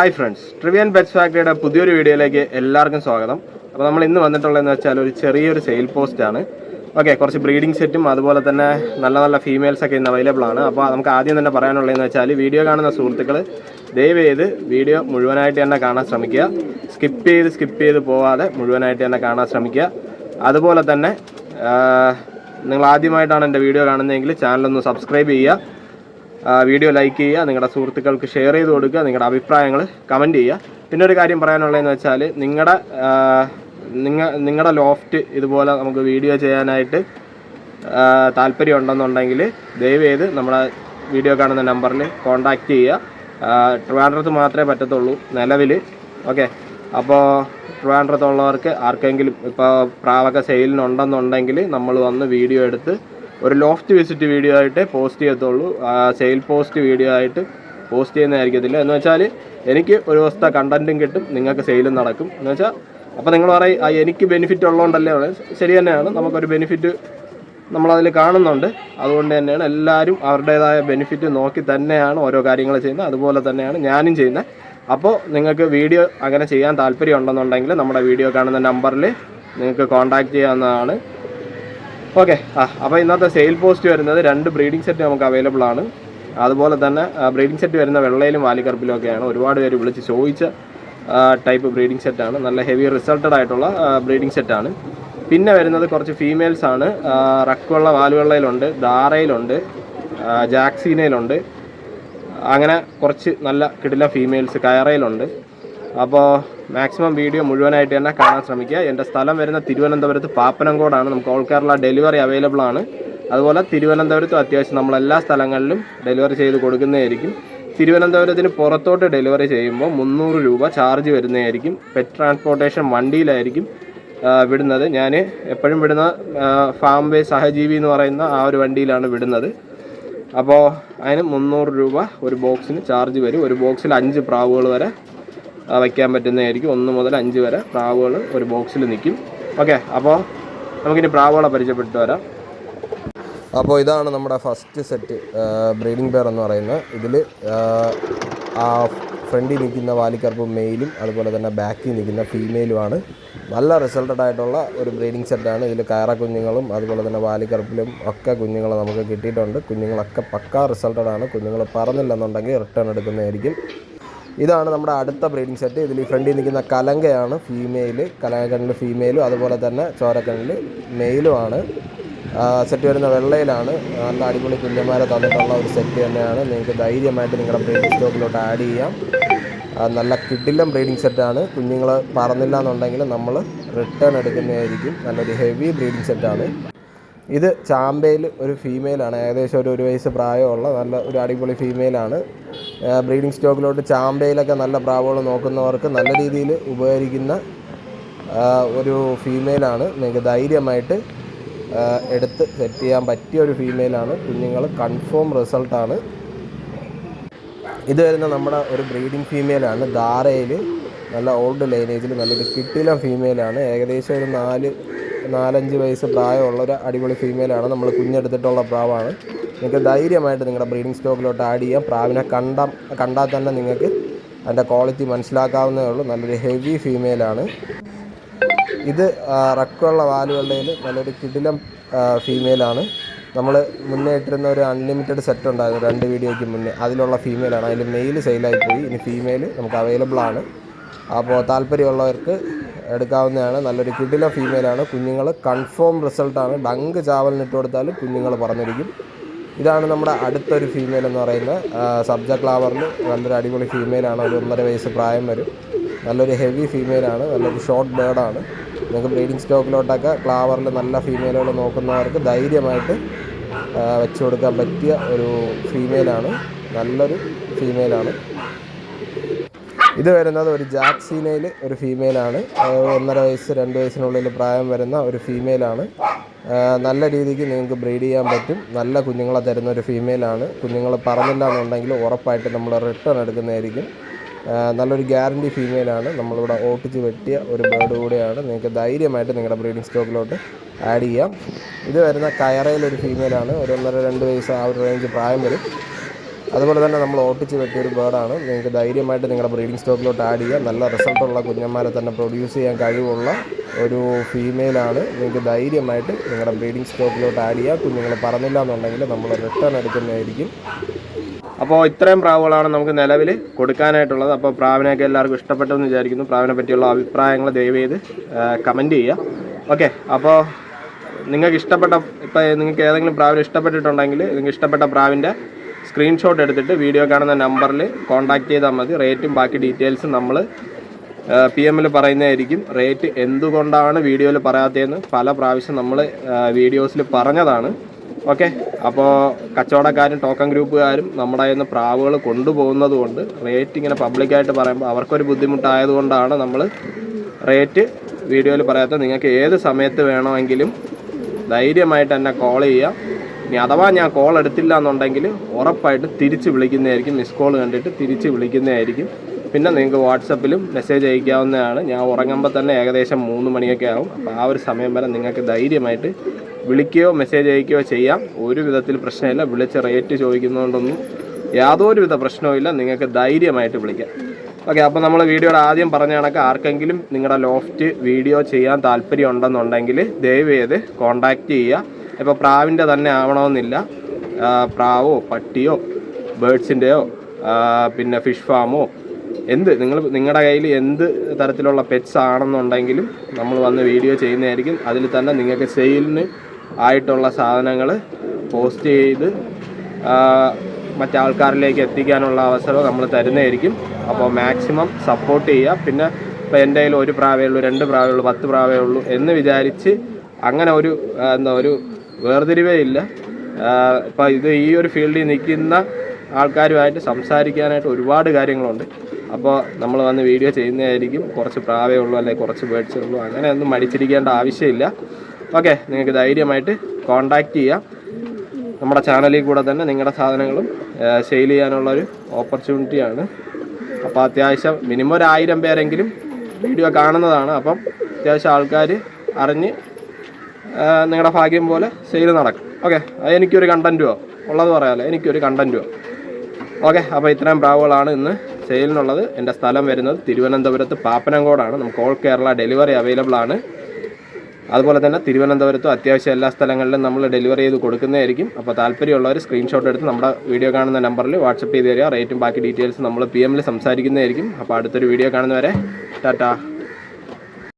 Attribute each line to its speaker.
Speaker 1: Hi friends ട്രിവിയൻ pets ഫാക്ടറിയുടെ പുതിയൊരു വീഡിയോയിലേക്ക് എല്ലാവർക്കും സ്വാഗതം. അപ്പോൾ നമ്മൾ ഇന്ന് വന്നിട്ടുള്ളതെന്ന് വെച്ചാൽ ഒരു ചെറിയൊരു സെയിൽ പോസ്റ്റ് ആണ്. ഓക്കെ കുറച്ച് ബ്രീഡിംഗ് സെറ്റും അതുപോലെ തന്നെ നല്ല നല്ല ഫീമെയിൽസ് ഒക്കെ ഇന്ന് അവൈലബിൾ ആണ്. അപ്പോൾ നമുക്ക് ആദ്യം തന്നെ പറയാനുള്ളതെന്ന് വെച്ചാൽ വീഡിയോ കാണുന്ന സുഹൃത്തുക്കൾ ദയവ് ചെയ്ത് വീഡിയോ മുഴുവനായിട്ട് തന്നെ കാണാൻ ശ്രമിക്കുക. സ്കിപ്പ് ചെയ്ത് സ്കിപ്പ് ചെയ്ത് പോവാതെ മുഴുവനായിട്ട് തന്നെ കാണാൻ ശ്രമിക്കുക. അതുപോലെ തന്നെ നിങ്ങൾ ആദ്യമായിട്ടാണ് എന്റെ വീഡിയോ കാണുന്നതെങ്കിൽ ചാനലൊന്ന് സബ്സ്ക്രൈബ് ചെയ്യുക. വീഡിയോ ലൈക്ക് ചെയ്യുക നിങ്ങളുടെ സുഹൃത്തുക്കൾക്ക് ഷെയർ ചെയ്ത് കൊടുക്കുക നിങ്ങളുടെ അഭിപ്രായങ്ങൾ കമന്റ് ചെയ്യുക. പിന്നെ ഒരു കാര്യം പറയാനുള്ളതെന്ന് വെച്ചാൽ നിങ്ങളുടെ നിങ്ങ നിങ്ങളുടെ ലോഫ്റ്റ് ഇതുപോലെ നമുക്ക് വീഡിയോ ചെയ്യാനായിട്ട് താല്പര്യം ഉണ്ടെന്നുണ്ടെങ്കിൽ ദയവ് ചെയ്ത് നമ്മുടെ വീഡിയോ കാണുന്ന നമ്പറിൽ കോൺടാക്റ്റ് ചെയ്യുക. ട്രിവാൻഡ്രത്ത് മാത്രമേ പറ്റത്തുള്ളൂ നിലവിൽ ഓക്കെ അപ്പോൾ ട്രിവാൻഡ്രത്തുള്ളവർക്ക് ആർക്കെങ്കിലും ഇപ്പോൾ പ്രാവൊക്കെ സെയിലിനുണ്ടെന്നുണ്ടെങ്കിൽ നമ്മൾ വന്ന് വീഡിയോ എടുത്ത് ഒരു ലോഫ്റ്റ് വിസിറ്റ് വീഡിയോ ആയിട്ട് പോസ്റ്റ് ചെയ്യത്തുള്ളൂ. സെയിൽ പോസ്റ്റ് വീഡിയോ ആയിട്ട് പോസ്റ്റ് ചെയ്യുന്നതായിരിക്കത്തില്ല. എന്ന് വെച്ചാൽ എനിക്ക് ഒരു ദിവസത്തെ കണ്ടന്റും കിട്ടും. നിങ്ങൾക്ക് സെയിലും നടക്കും. എന്ന് വെച്ചാൽ അപ്പോൾ നിങ്ങൾ പറയും "ആ, എനിക്ക് ബെനിഫിറ്റ് ഉള്ളതുകൊണ്ടല്ലേ ഉള്ളത്." ശരി തന്നെയാണ്. നമുക്കൊരു ബെനിഫിറ്റ് നമ്മളതിൽ കാണുന്നുണ്ട്. അതുകൊണ്ട് തന്നെയാണ് എല്ലാവരും അവരുടേതായ ബെനിഫിറ്റ് നോക്കി തന്നെയാണ് ഓരോ കാര്യങ്ങൾ ചെയ്യുന്നത്. അതുപോലെ തന്നെയാണ് ഞാനും ചെയ്യുന്നത്. അപ്പോൾ നിങ്ങൾക്ക് വീഡിയോ അങ്ങനെ ചെയ്യാൻ താല്പര്യം ഉണ്ടെന്നുണ്ടെങ്കിൽ നമ്മുടെ വീഡിയോ കാണുന്ന നമ്പറിൽ നിങ്ങൾക്ക് കോൺടാക്റ്റ് ചെയ്യാവുന്നതാണ്. ഓക്കെ ആ അപ്പോൾ ഇന്നത്തെ സെയിൽ പോസ്റ്റ് വരുന്നത് രണ്ട് ബ്രീഡിംഗ് സെറ്റ് നമുക്ക് അവൈലബിൾ ആണ്. അതുപോലെ തന്നെ ബ്രീഡിംഗ് സെറ്റ് വരുന്ന വെള്ളയിലും വാലിക്കറുപ്പിലും ഒക്കെയാണ് ഒരുപാട് പേര് വിളിച്ച് ചോദിച്ച ടൈപ്പ് ബ്രീഡിംഗ് സെറ്റാണ് നല്ല ഹെവി റിസൾട്ടഡ് ആയിട്ടുള്ള ബ്രീഡിംഗ് സെറ്റാണ് പിന്നെ വരുന്നത് കുറച്ച് ഫീമെയിൽസ് ആണ്. റക്കുവെള്ള വാലുവെള്ളയിലുണ്ട് ധാരയിലുണ്ട് ജാക്സീനയിലുണ്ട്. അങ്ങനെ കുറച്ച് നല്ല കിടില ഫീമെയിൽസ് കയറയിലുണ്ട്. അപ്പോൾ മാക്സിമം വീഡിയോ മുഴുവനായിട്ട് തന്നെ കാണാൻ ശ്രമിക്കുക. എന്റെ സ്ഥലം വരുന്ന തിരുവനന്തപുരത്ത് പാപ്പനംകോടാണ്. നമുക്ക് ഓൾ കേരള ഡെലിവറി അവൈലബിൾ ആണ്. അതുപോലെ തിരുവനന്തപുരത്തും അത്യാവശ്യം നമ്മൾ എല്ലാ സ്ഥലങ്ങളിലും ഡെലിവറി ചെയ്ത് കൊടുക്കുന്നതായിരിക്കും. തിരുവനന്തപുരത്തിന് പുറത്തോട്ട് ഡെലിവറി ചെയ്യുമ്പോൾ മുന്നൂറ് രൂപ ചാർജ് വരുന്നതായിരിക്കും. പെറ്റ് ട്രാൻസ്പോർട്ടേഷൻ വണ്ടിയിലായിരിക്കും വിടുന്നത്. ഞാൻ എപ്പോഴും വിടുന്ന ഫാം വേ സഹജീവി എന്ന് പറയുന്ന ആ ഒരു വണ്ടിയിലാണ് വിടുന്നത്. അപ്പോൾ അതിന് മുന്നൂറ് രൂപ ഒരു ബോക്സിന് ചാർജ് വരും. ഒരു ബോക്സിൽ അഞ്ച് പ്രാവുകൾ വരെ വയ്ക്കാൻ പറ്റുന്നതായിരിക്കും. ഒന്ന് മുതൽ അഞ്ച് വരെ പ്രാവുകൾ ഒരു ബോക്സിൽ നിൽക്കും. ഓക്കെ അപ്പോൾ നമുക്കിനി പ്രാവുകളെ പരിചയപ്പെട്ടു വരാം. അപ്പോൾ ഇതാണ് നമ്മുടെ ഫസ്റ്റ് സെറ്റ് ബ്രീഡിംഗ് പെയർ എന്ന് പറയുന്നത്. ഇതിൽ ആ ഫ്രണ്ടിൽ നിൽക്കുന്ന വാലിക്കറുപ്പ് മെയിലും അതുപോലെ തന്നെ ബാക്കിൽ നിൽക്കുന്ന ഫീമെയിലുമാണ് നല്ല റിസൾട്ടഡ് ആയിട്ടുള്ള ഒരു ബ്രീഡിംഗ് സെറ്റാണ് ഇതിൽ കയറ കുഞ്ഞുങ്ങളും അതുപോലെ തന്നെ വാലിക്കറുപ്പിലും ഒക്കെ കുഞ്ഞുങ്ങൾ നമുക്ക് കിട്ടിയിട്ടുണ്ട്. കുഞ്ഞുങ്ങളൊക്കെ പക്കാ റിസൾട്ടഡ് ആണ്. കുഞ്ഞുങ്ങൾ പറഞ്ഞില്ലെന്നുണ്ടെങ്കിൽ റിട്ടേൺ എടുക്കുന്നതായിരിക്കും. ഇതാണ് നമ്മുടെ അടുത്ത ബ്രീഡിംഗ് സെറ്റ്. ഇതിൽ ഫ്രണ്ടിൽ നിൽക്കുന്ന കലങ്കയാണ് ഫീമെയിൽ കലങ്കണ്ണിൽ ഫീമെയിലും അതുപോലെ തന്നെ ചോരക്കണ്ണിൽ മെയിലുമാണ് സെറ്റ് വരുന്ന വെള്ളയിലാണ്. നല്ല അടിപൊളി കുഞ്ഞന്മാരെ തന്നിട്ടുള്ള ഒരു സെറ്റ് തന്നെയാണ്. നിങ്ങൾക്ക് ധൈര്യമായിട്ട് നിങ്ങളുടെ ബ്രീഡിംഗ് സ്റ്റോക്കിലോട്ട് ആഡ് ചെയ്യാം. നല്ല കിഡിലം ബ്രീഡിംഗ് സെറ്റാണ് കുഞ്ഞുങ്ങൾ പറന്നില്ല എന്നുണ്ടെങ്കിൽ നമ്മൾ റിട്ടേൺ എടുക്കുന്നതായിരിക്കും. നല്ലൊരു ഹെവി ബ്രീഡിംഗ് സെറ്റാണ് ഇത് ചാമ്പയിൽ ഒരു ഫീമെയിലാണ് ഏകദേശം ഒരു ഒരു വയസ്സ് പ്രായമുള്ള നല്ല ഒരു അടിപൊളി ഫീമെയിലാണ് ബ്രീഡിംഗ് സ്റ്റോക്കിലോട്ട് ചാമ്പയിലൊക്കെ നല്ല പ്രാവുകൾ നോക്കുന്നവർക്ക് നല്ല രീതിയിൽ ഉപകരിക്കുന്ന ഒരു ഫീമെയിലാണ് നിങ്ങൾക്ക് ധൈര്യമായിട്ട് എടുത്ത് സെറ്റ് ചെയ്യാൻ പറ്റിയ ഒരു ഫീമെയിലാണ് കുഞ്ഞുങ്ങൾ കൺഫേം റിസൾട്ടാണ് ഇത് വരുന്ന നമ്മുടെ ഒരു ബ്രീഡിംഗ് ഫീമെയിലാണ് ധാരയിൽ നല്ല ഓൾഡ് ലൈനേജിൽ നല്ലൊരു കിട്ടില ഫീമെയിലാണ് ഏകദേശം ഒരു നാല് നാലഞ്ച് വയസ്സ് പ്രായമുള്ള ഒരു അടിപൊളി ഫീമെയിലാണ് നമ്മൾ കുഞ്ഞെടുത്തിട്ടുള്ള പ്രാവാണ്. നിങ്ങൾക്ക് ധൈര്യമായിട്ട് നിങ്ങളുടെ ബ്രീഡിംഗ് സ്റ്റോക്കിലോട്ട് ആഡ് ചെയ്യാം. പ്രാവിനെ കണ്ട കണ്ടാൽ തന്നെ നിങ്ങൾക്ക് അതിന്റെ ക്വാളിറ്റി മനസ്സിലാക്കാവുന്നേ ഉള്ളൂ. നല്ലൊരു ഹെവി ഫീമെയിലാണ് ഇത് റക്കുള്ള വാലുകളുടെയിൽ നല്ലൊരു കിടിലം ഫീമെയിലാണ് നമ്മൾ മുന്നേ ഇട്ടിരുന്ന ഒരു അൺലിമിറ്റഡ് സെറ്റ് ഉണ്ടായിരുന്നു രണ്ട് വീഡിയോയ്ക്ക് മുന്നേ. അതിലുള്ള ഫീമെയിലാണ് അതിൽ മെയിൽ സെയിലായി പോയി. ഇനി ഫീമെയിൽ നമുക്ക് അവൈലബിൾ ആണ്. അപ്പോൾ താല്പര്യമുള്ളവർക്ക് എടുക്കാവുന്നതാണ്. നല്ലൊരു കിടില ഫീമെയിലാണ് കുഞ്ഞുങ്ങൾ കൺഫേം റിസൾട്ടാണ് ഡങ്ക് ചാവലിനിട്ട് കൊടുത്താലും കുഞ്ഞുങ്ങൾ പറഞ്ഞിരിക്കും ഇതാണ് നമ്മുടെ അടുത്തൊരു ഫീമെയിൽ എന്ന് പറയുന്നത് സബ്ജ ക്ലാവറിൽ നല്ലൊരു അടിപൊളി ഫീമെയിലാണ് ഒരു ഒന്നര വയസ്സ് പ്രായം വരും. നല്ലൊരു ഹെവി ഫീമെയിലാണ് നല്ലൊരു ഷോർട്ട് ബേർഡാണ് നിങ്ങൾക്ക് ബ്രീഡിംഗ് സ്റ്റോക്കിലോട്ടൊക്കെ ക്ലാവറിൽ നല്ല ഫീമെയിലുകൾ നോക്കുന്നവർക്ക് ധൈര്യമായിട്ട് വെച്ചു കൊടുക്കാൻ പറ്റിയ ഒരു ഫീമെയിലാണ് നല്ലൊരു ഫീമെയിലാണ് ഇത് വരുന്നത് ഒരു ജാക്സീനയിൽ ഒരു ഫീമെയിലാണ് ഒന്നര വയസ്സ് രണ്ട് വയസ്സിനുള്ളിൽ പ്രായം വരുന്ന ഒരു ഫീമെയിലാണ് നല്ല രീതിക്ക് നിങ്ങൾക്ക് ബ്രീഡ് ചെയ്യാൻ പറ്റും. നല്ല കുഞ്ഞുങ്ങളെ തരുന്ന ഒരു ഫീമെയിലാണ് കുഞ്ഞുങ്ങൾ പറഞ്ഞില്ല എന്നുണ്ടെങ്കിൽ ഉറപ്പായിട്ട് നമ്മൾ റിട്ടേൺ എടുക്കുന്നതായിരിക്കും. നല്ലൊരു ഗ്യാരണ്ടി ഫീമെയിലാണ് നമ്മളിവിടെ ഓട്ടിച്ച് വെട്ടിയ ഒരു ബേർഡ് കൂടെയാണ്. നിങ്ങൾക്ക് ധൈര്യമായിട്ട് നിങ്ങളുടെ ബ്രീഡിംഗ് സ്റ്റോക്കിലോട്ട് ആഡ് ചെയ്യാം. ഇത് വരുന്ന കയറയിലൊരു ഫീമെയിലാണ് ഒരു ഒന്നര രണ്ട് വയസ്സ് ആ ഒരു റേഞ്ച് പ്രായം വരും. അതുപോലെ തന്നെ നമ്മൾ ഓട്ടിച്ച് വെട്ടിയൊരു ബേർഡാണ് നിങ്ങൾക്ക് ധൈര്യമായിട്ട് നിങ്ങളുടെ ബ്രീഡിംഗ് സ്റ്റോക്കിലോട്ട് ആഡ് ചെയ്യാം. നല്ല റിസൾട്ടുള്ള കുഞ്ഞന്മാരെ തന്നെ പ്രൊഡ്യൂസ് ചെയ്യാൻ കഴിവുള്ള ഒരു ഫീമെയിലാണ് നിങ്ങൾക്ക് ധൈര്യമായിട്ട് നിങ്ങളുടെ ബ്രീഡിംഗ് സ്റ്റോക്കിലോട്ട് ആഡ് ചെയ്യാം. കുഞ്ഞുങ്ങൾ പറഞ്ഞില്ല എന്നുണ്ടെങ്കിൽ നമ്മൾ റിട്ടേൺ എടുക്കുന്നതായിരിക്കും. അപ്പോൾ ഇത്രയും പ്രാവുകളാണ് നമുക്ക് നിലവിൽ കൊടുക്കാനായിട്ടുള്ളത്. അപ്പോൾ പ്രാവിനെയൊക്കെ എല്ലാവർക്കും ഇഷ്ടപ്പെട്ടെന്ന് വിചാരിക്കുന്നു. പ്രാവിനെ പറ്റിയുള്ള അഭിപ്രായങ്ങൾ ദയവ് ചെയ്ത് കമന്റ് ചെയ്യുക. ഓക്കെ അപ്പോൾ നിങ്ങൾക്ക് ഇഷ്ടപ്പെട്ട ഇപ്പം നിങ്ങൾക്ക് ഏതെങ്കിലും പ്രാവിനെ ഇഷ്ടപ്പെട്ടിട്ടുണ്ടെങ്കിൽ നിങ്ങൾക്ക് ഇഷ്ടപ്പെട്ട പ്രാവിന്റെ സ്ക്രീൻഷോട്ട് എടുത്തിട്ട് വീഡിയോ കാണുന്ന നമ്പറിൽ കോൺടാക്റ്റ് ചെയ്താൽ മതി. റേറ്റും ബാക്കി ഡീറ്റെയിൽസും നമ്മൾ പി എമ്മിൽ പറയുന്നതായിരിക്കും. റേറ്റ് എന്തുകൊണ്ടാണ് വീഡിയോയിൽ പറയാത്തതെന്ന് പല പ്രാവശ്യം നമ്മൾ വീഡിയോസിൽ പറഞ്ഞതാണ്. ഓക്കെ അപ്പോൾ കച്ചവടക്കാരും ടോക്കൺ ഗ്രൂപ്പുകാരും നമ്മുടെ കയ്യിൽ നിന്ന് പ്രാവുകൾ കൊണ്ടുപോകുന്നത് കൊണ്ട് റേറ്റ് ഇങ്ങനെ പബ്ലിക്കായിട്ട് പറയുമ്പോൾ അവർക്കൊരു ബുദ്ധിമുട്ടായതുകൊണ്ടാണ് നമ്മൾ റേറ്റ് വീഡിയോയിൽ പറയാത്തത്. നിങ്ങൾക്ക് ഏത് സമയത്ത് വേണമെങ്കിലും ധൈര്യമായിട്ട് എന്നെ കോൾ ചെയ്യാം. ഇനി അഥവാ ഞാൻ കോൾ എടുത്തില്ല എന്നുണ്ടെങ്കിൽ ഉറപ്പായിട്ട് തിരിച്ച് വിളിക്കുന്നതായിരിക്കും. മിസ് കോൾ കണ്ടിട്ട് തിരിച്ച് വിളിക്കുന്നതായിരിക്കും. പിന്നെ നിങ്ങൾക്ക് വാട്സപ്പിലും മെസ്സേജ് അയക്കാവുന്നതാണ്. ഞാൻ ഉറങ്ങുമ്പോൾ തന്നെ ഏകദേശം മൂന്ന് മണിയൊക്കെ ആവും. അപ്പോൾ ആ ഒരു സമയം വരെ നിങ്ങൾക്ക് ധൈര്യമായിട്ട് വിളിക്കുകയോ മെസ്സേജ് അയക്കുകയോ ചെയ്യാം. ഒരു വിധത്തിൽ പ്രശ്നമില്ല. വിളിച്ച് റേറ്റ് ചോദിക്കുന്നതുകൊണ്ടൊന്നും യാതൊരു വിധ പ്രശ്നവുമില്ല നിങ്ങൾക്ക് ധൈര്യമായിട്ട് വിളിക്കാം. ഓക്കെ അപ്പോൾ നമ്മൾ വീഡിയോയുടെ ആദ്യം പറഞ്ഞ കണക്ക് ആർക്കെങ്കിലും നിങ്ങളുടെ ലോഫ്റ്റ് വീഡിയോ ചെയ്യാൻ താല്പര്യം ഉണ്ടെന്നുണ്ടെങ്കിൽ ദയവ് ചെയ്ത് കോണ്ടാക്റ്റ് ചെയ്യുക. ഇപ്പോൾ പ്രാവിന്റെ തന്നെ ആവണമെന്നില്ല. പ്രാവോ പട്ടിയോ ബേഡ്സിന്റെയോ പിന്നെ ഫിഷ് ഫാമോ എന്ത്? നിങ്ങൾ നിങ്ങളുടെ കയ്യിൽ എന്ത് തരത്തിലുള്ള പെറ്റ്സ് ആണെന്നുണ്ടെങ്കിലും നമ്മൾ വന്ന് വീഡിയോ ചെയ്യുന്നതായിരിക്കും. അതിൽ തന്നെ നിങ്ങൾക്ക് സെയിലിന് ആയിട്ടുള്ള സാധനങ്ങൾ പോസ്റ്റ് ചെയ്ത് മറ്റാൾക്കാരിലേക്ക് എത്തിക്കാനുള്ള അവസരം നമ്മൾ തരുന്നതായിരിക്കും. അപ്പോൾ മാക്സിമം സപ്പോർട്ട് ചെയ്യുക. പിന്നെ ഇപ്പോൾ എന്റെ കയ്യിൽ ഒരു പ്രാവേ ഉള്ളൂ രണ്ട് പ്രാവേ ഉള്ളൂ പത്ത് പ്രാവേ ഉള്ളൂ എന്ന് വിചാരിച്ച് അങ്ങനെ ഒരു എന്താ ഒരു വേർതിരിവേ ഇല്ല ഇപ്പം ഇത് ഈ ഒരു ഫീൽഡിൽ നിൽക്കുന്ന ആൾക്കാരുമായിട്ട് സംസാരിക്കാനായിട്ട് ഒരുപാട് കാര്യങ്ങളുണ്ട്. അപ്പോൾ നമ്മൾ വന്ന് വീഡിയോ ചെയ്യുന്നതായിരിക്കും. കുറച്ച് പ്രാവേ ഉള്ളൂ അല്ലെങ്കിൽ കുറച്ച് ബേഡ്സേ ഉള്ളൂ. അങ്ങനെ ഒന്നും മടിച്ചിരിക്കേണ്ട ആവശ്യമില്ല. ഓക്കെ നിങ്ങൾക്ക് ധൈര്യമായിട്ട് കോണ്ടാക്റ്റ് ചെയ്യാം. നമ്മുടെ ചാനലിൽ കൂടെ തന്നെ നിങ്ങളുടെ സാധനങ്ങളും സെയിൽ ചെയ്യാനുള്ളൊരു ഓപ്പർച്യൂണിറ്റിയാണ്. അപ്പോൾ അത്യാവശ്യം മിനിമം ഒരു ആയിരം പേരെങ്കിലും വീഡിയോ കാണുന്നതാണ്. അപ്പം അത്യാവശ്യം ആൾക്കാർ അറിഞ്ഞ് നിങ്ങളുടെ ഭാഗ്യം പോലെ സെയിൽ നടക്കും. ഓക്കെ എനിക്കൊരു കണ്ടന്റുമോ ഉള്ളത് പറയാമല്ലോ എനിക്കൊരു കണ്ടന്റുമോ ഓക്കെ അപ്പോൾ ഇത്രയും പ്രാവുകളാണ് ഇന്ന് സെയിലിനുള്ളത് എന്റെ സ്ഥലം വരുന്നത് തിരുവനന്തപുരത്ത് പാപ്പനംകോടാണ്. നമുക്ക് ഓൾ കേരള ഡെലിവറി അവൈലബിൾ ആണ്. അതുപോലെ തന്നെ തിരുവനന്തപുരത്തും അത്യാവശ്യം എല്ലാ സ്ഥലങ്ങളിലും നമ്മൾ ഡെലിവറി ചെയ്ത് കൊടുക്കുന്നതായിരിക്കും. അപ്പോൾ താല്പര്യമുള്ളവർ സ്ക്രീൻഷോട്ട് എടുത്ത് നമ്മുടെ വീഡിയോ കാണുന്ന നമ്പറിൽ വാട്സപ്പ് ചെയ്ത് തരിക. റേറ്റും ബാക്കി ഡീറ്റെയിൽസ് നമ്മൾ പി എമ്മിൽ സംസാരിക്കുന്നതായിരിക്കും. അപ്പോൾ അടുത്തൊരു വീഡിയോ കാണുന്നവരെ ടാറ്റാ.